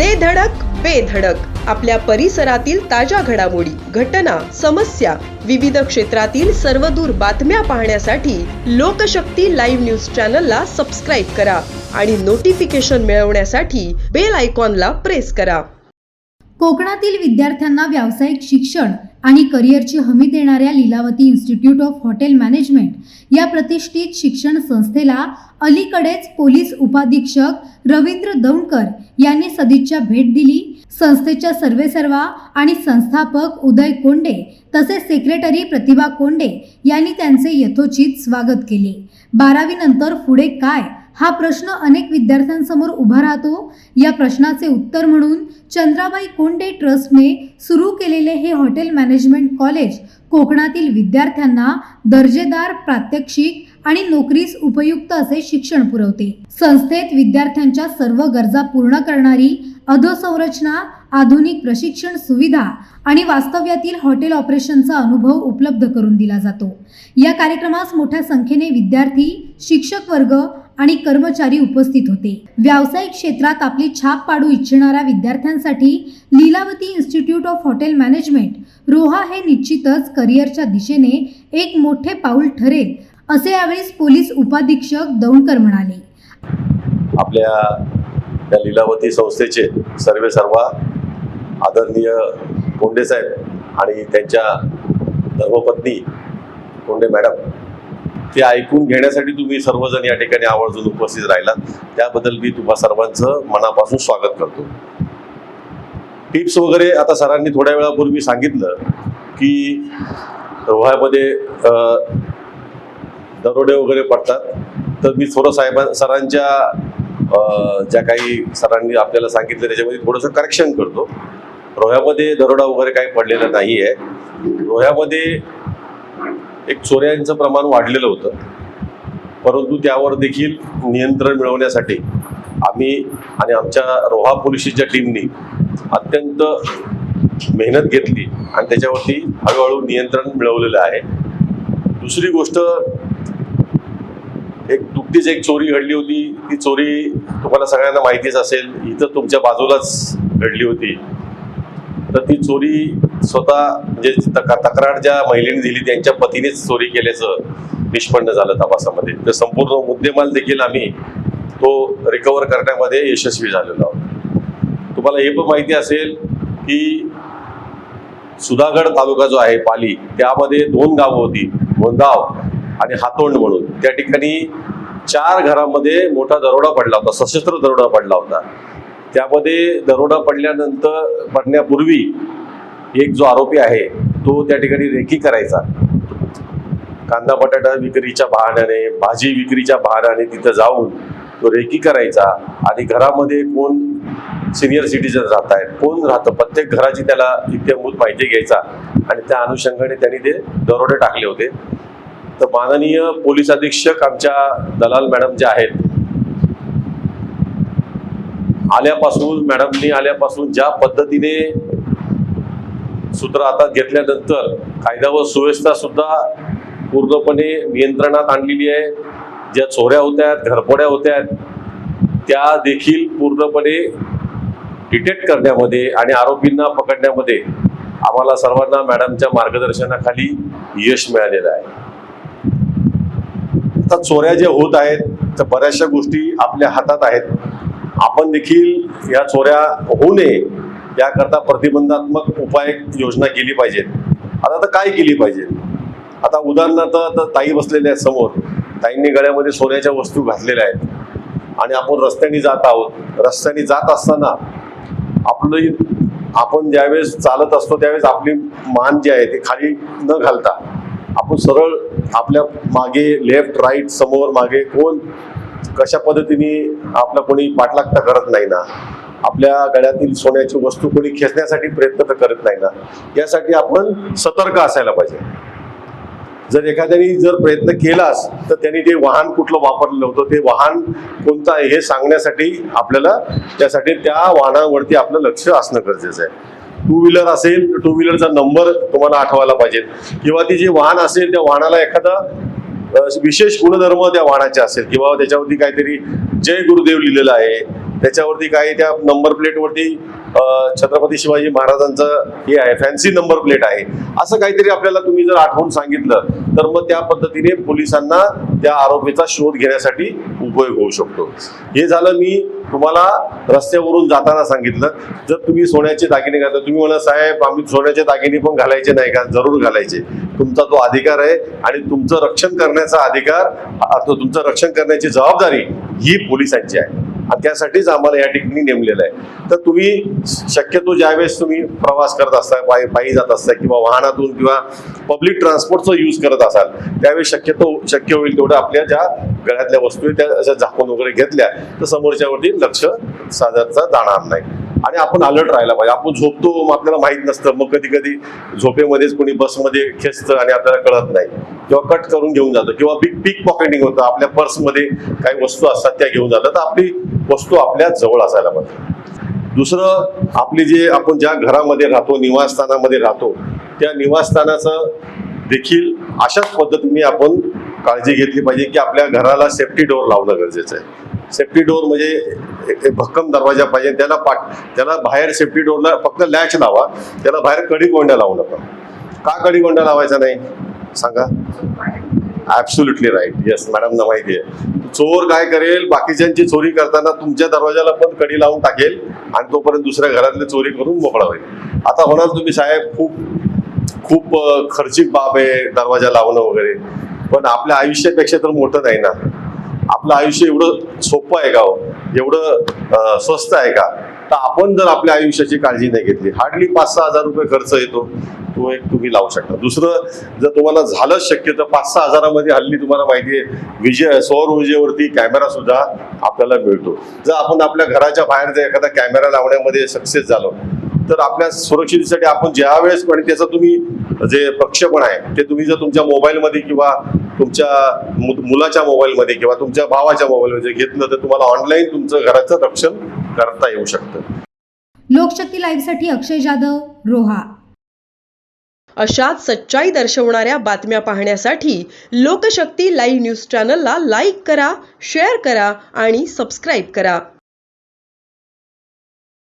दे धडक बेधडक आपल्या परिसरातील ताज्या घडामोडी घटना समस्या विविध क्षेत्रातील सर्वदूर बातम्या पाहण्यासाठी लोकशक्ती लाईव्ह न्यूज चॅनलला सबस्क्राईब करा आणि नोटिफिकेशन मिळवण्यासाठी बेल आयकॉनला प्रेस करा. कोकणातील विद्यार्थ्यांना व्यावसायिक शिक्षण आणि करिअरची हमी देणाऱ्या Lilavati institute of hotel management या प्रतिष्ठित शिक्षण संस्थेला अलीकडेच पोलीस उपाधीक्षक रवींद्र दौंडकर यांनी सदिच्छा भेट दिली. संस्थेच्या सर्वेसर्वा आणि संस्थापक उदय कोंडे तसेच सेक्रेटरी प्रतिभा कोंडे यांनी त्यांचे यथोचित स्वागत केले. बारावी नंतर पुढे काय? हा प्रश्न अनेक विद्यार्थ्यांसमोर उभा राहतो. या प्रश्नाचे उत्तर म्हणून चंद्राबाई कोंडे ट्रस्टने सुरू केलेले हे हॉटेल मॅनेजमेंट कॉलेज कोकणातील विद्यार्थ्यांना दर्जेदार प्रात्यक्षिक आणि नोकरीस उपयुक्त असे शिक्षण पुरवते. संस्थेत विद्यार्थ्यांच्या सर्व गरजा पूर्ण करणारी अधोसंरचना आधुनिक प्रशिक्षण सुविधा आणि वास्तव्यातील हॉटेल ऑपरेशनचा अनुभव उपलब्ध करून दिला जातो. या कार्यक्रमास मोठ्या संख्येने विद्यार्थी शिक्षक वर्ग आणि कर्मचारी उपस्थित होते. व्यावसायिक क्षेत्रात आपली छाप पाडू इच्छिणाऱ्या विद्यार्थ्यांसाठी Lilavati institute of hotel management Roha हे निश्चितच करिअरच्या दिशेने एक मोठे पाऊल ठरेल असे यावेळी पोलीस उपाधीक्षक दौंडकर म्हणाले. आपल्या त्या लीलावती संस्थेचे सर्वे सर्वा आदरणीय कोंडे साहेब आणि त्यांच्या धर्मपत्नी कोंडे मॅडम ते ऐकून घेण्यासाठी तुम्ही सर्वजण या ठिकाणी आवर्जून उपस्थित राहिलात. त्याबद्दल मी तुम्हा सर्वांचं मनापासून स्वागत करतो. टिप्स वगैरे आता सरांनी थोड्या वेळापूर्वी सांगितलं की रोह्यामध्ये दरोडे वगैरे पडतात. तर मी थोडं साहेबां सरांच्या ज्या काही सरांनी आपल्याला सांगितलं त्याच्यामध्ये थोडंसं करेक्शन करतो. रोह्यामध्ये दरोडा वगैरे काही पडलेला नाही आहे रोह्यामध्ये एक चोऱ्यांचं प्रमाण वाढलेलं होतं. परंतु त्यावर देखील नियंत्रण मिळवण्यासाठी आम्ही आणि आमच्या रोहा पोलिसच्या टीमनी अत्यंत मेहनत घेतली आणि त्याच्यावरती हळूहळू नियंत्रण मिळवलेलं आहे. दुसरी गोष्ट एक नुकतीच एक चोरी घडली होती. ती चोरी तुम्हाला सगळ्यांना माहितीच असेल. इथं तुमच्या बाजूलाच घडली होती. तर ती चोरी स्वतः म्हणजे तक- तक्रार ज्या महिलेने दिली त्यांच्या पतीनेच चोरी केल्याचं निष्पन्न झालं तपासामध्ये. तर संपूर्ण मुद्देमाल देखील आम्ही तो रिकवर करण्यामध्ये यशस्वी झालेलो आहोत. तुम्हाला हे पण माहिती असेल की सुधागड तालुका जो आहे पाली त्यामध्ये दोन गावं होती. गोंदाव आणि हातोंड म्हणून. त्या ठिकाणी चार घरामध्ये मोठा दरोडा पडला होता सशस्त्र दरोडा पडला होता. त्यामध्ये दरोडा पडल्यानंतर पडण्यापूर्वी एक जो आरोपी आहे तो त्या ठिकाणी रेकी करायचा. कांदा बटाटा विक्रीच्या बहाण्याने भाजी विक्रीच्या बहाण्याने तिथं जाऊन तो रेकी करायचा. आणि घरामध्ये कोण सिनियर सिटीजन राहत आहेत कोण राहतं? प्रत्येक घराची त्याला इत्यंभूत माहिती घ्यायचा. आणि त्या अनुषंगाने त्यांनी ते दरोडे टाकले होते. तर माननीय पोलीस अधीक्षक आमच्या दलाल मॅडम ज्या आहेत आल्यापासून मॅडमनी आल्यापासून ज्या पद्धतीने सूत्र हातात घेतल्यानंतर कायदा व सुव्यवस्था सुद्धा पूर्णपणे नियंत्रणात आणलेली आहे. ज्या चोऱ्या होत्या घरपोड्या होत्या त्या देखील पूर्णपणे डिटेक्ट करण्यामध्ये आणि आरोपींना पकडण्यामध्ये आम्हाला सर्वांना मॅडमच्या मार्गदर्शनाखाली यश मिळालेलं आहे. आता चोऱ्या ज्या होत आहेत त्या बऱ्याचशा गोष्टी आपल्या हातात आहेत. आपण देखील या चोऱ्या होऊ नये याकरता प्रतिबंधात्मक उपाय योजना केली पाहिजेत. आता तर काय केली पाहिजे आता उदाहरणार्थ आता ताई बसलेल्या आहेत समोर. ताईंनी गळ्यामध्ये सोन्याच्या वस्तू घातलेल्या आहेत. आणि आपण रस्त्याने जात आहोत. रस्त्याने जात असताना आपलं आपण ज्यावेळेस चालत असतो त्यावेळेस आपली मान जी आहे ती खाली न घालता आपण सरळ आपल्या मागे लेफ्ट राईट समोर मागे कोण कशा पद्धतीने आपला कोणी पाठलागता करत नाही ना? आपल्या गळ्यातील सोन्याची वस्तू कोणी खेचण्यासाठी प्रयत्न तर करत नाही ना? यासाठी आपण सतर्क असायला पाहिजे. जर एखाद्याने जर प्रयत्न केलास तर त्यांनी ते वाहन कुठलं वापरलेलं होतं ते वाहन कोणतं आहे हे सांगण्यासाठी आपल्याला त्यासाठी त्या वाहनावरती आपलं लक्ष असणं गरजेचं आहे. टू व्हीलर असेल तर टू व्हीलरचा नंबर तुम्हाला आठवायला पाहिजे. किंवा ती जे वाहन असेल त्या वाहनाला एखादा विशेष गुणधर्म त्या वाहनाचे असेल. किंवा त्याच्यावरती काहीतरी जय गुरुदेव लिहिलेलं आहे. त्याच्यावरती काही त्या नंबर प्लेटवरती छत्रपती शिवाजी महाराजांचं हे आहे फॅन्सी नंबर प्लेट आहे. असं काहीतरी आपल्याला तुम्ही जर आठवून सांगितलं तर मग त्या पद्धतीने पोलिसांना त्या आरोपीचा शोध घेण्यासाठी उपयोग होऊ शकतो. हे झालं मी तुम्हाला रस्त्यावरून जाताना सांगितलं. जर तुम्ही सोन्याचे दागिने घालता तुम्ही म्हणा साहेब आम्ही सोन्याचे दागिने पण घालायचे नाही का? जरूर घालायचे. तुमचा तो अधिकार आहे आणि तुमचं रक्षण करण्याचा अधिकार तो तुमचं रक्षण करण्याची जबाबदारी ही पोलिसांची आहे. त्यासाठीच आम्हाला या ठिकाणी नेमलेलं आहे. तर तुम्ही शक्यतो ज्यावेळेस तुम्ही प्रवास करत असता पायी पायी जात असता किंवा वाहनातून किंवा पब्लिक ट्रान्सपोर्टचा यूज करत असाल त्यावेळेस शक्यतो शक्य होईल तेवढं आपल्या ज्या गळ्यातल्या वस्तू आहेत त्या अशा झाकून वगैरे घेतल्या तर समोरच्यावरती लक्ष साधारणतः जाणार नाही. आणि आपण अलर्ट राहायला पाहिजे. आपण झोपतो मग आपल्याला माहीत नसतं. मग कधी कधी झोपेमध्येच कोणी बसमध्ये खेचतं आणि आपल्याला कळत नाही. किंवा कट करून घेऊन जातं. किंवा बिग पिक पॉकेटिंग होतं. आपल्या पर्समध्ये काही वस्तू असतात त्या घेऊन जातात. तर आपली वस्तू आपल्या जवळ असायला पाहिजे. दुसरं आपली जे आपण ज्या घरामध्ये राहतो निवासस्थानामध्ये राहतो त्या निवासस्थानाचं देखील अशाच पद्धतीने आपण काळजी घेतली पाहिजे की आपल्या घराला सेफ्टी डोअर लावणं गरजेचं आहे. सेफ्टी डोअर म्हणजे भक्कम दरवाजा पाहिजे. त्याला पाठ त्याला बाहेर सेफ्टी डोरला फक्त लॅच लावा. त्याला बाहेर कडी कोंड्या लावू नका. का कडी कोंड्या लावायचा नाही? सांगा. ॲब्सुल्युटली राईट येस मॅडमना माहिती आहे. चोर काय करेल? बाकीच्यांची चोरी करताना तुमच्या दरवाजाला पण कडी लावून टाकेल आणि तोपर्यंत दुसऱ्या घरातली चोरी करून मोकळा होईल. आता म्हणाल तुम्ही साहेब खूप खूप खर्चिक बाब आहे दरवाजा लावणं वगैरे. पण आपल्या आयुष्यापेक्षा तर मोठं नाही ना. आपलं आयुष्य एवढं सोपं आहे का हो? एवढं स्वस्त आहे का? तर आपण जर आपल्या आयुष्याची काळजी नाही घेतली हार्डली पाच सहा हजार रुपये खर्च येतो तो एक तुम्ही लावू शकता. दुसरं जर तुम्हाला झालंच शक्य तर पाच सहा हजारामध्ये हल्ली तुम्हाला माहिती आहे विजय सौर ऊर्जेवरती कॅमेरा सुद्धा आपल्याला मिळतो. जर आपण आपल्या घराच्या बाहेर जर एखादा कॅमेरा लावण्यामध्ये सक्सेस झालो तर आपल्या सुरक्षितेसाठी आपण ज्या वेळेस पण त्याचं तुम्ही जे प्रक्षेपण आहे ते तुम्ही जर तुमच्या मोबाईलमध्ये किंवा तुमच्या मु- मुलाच्या मोबाईलमध्ये किंवा तुमच्या भावाच्या मोबाईलमध्ये घेतलं तर तुम्हाला ऑनलाईन तुमचं घराचं रक्षण करता येऊ शकतं. लोकशक्ती लाईव्हसाठी अक्षय जाधव रोहा. अशाच सच्चाई दर्शवणाऱ्या बातम्या पाहण्यासाठी लोकशक्ती लाईव्ह न्यूज चॅनलला लाईक करा शेअर करा आणि सबस्क्राईब करा.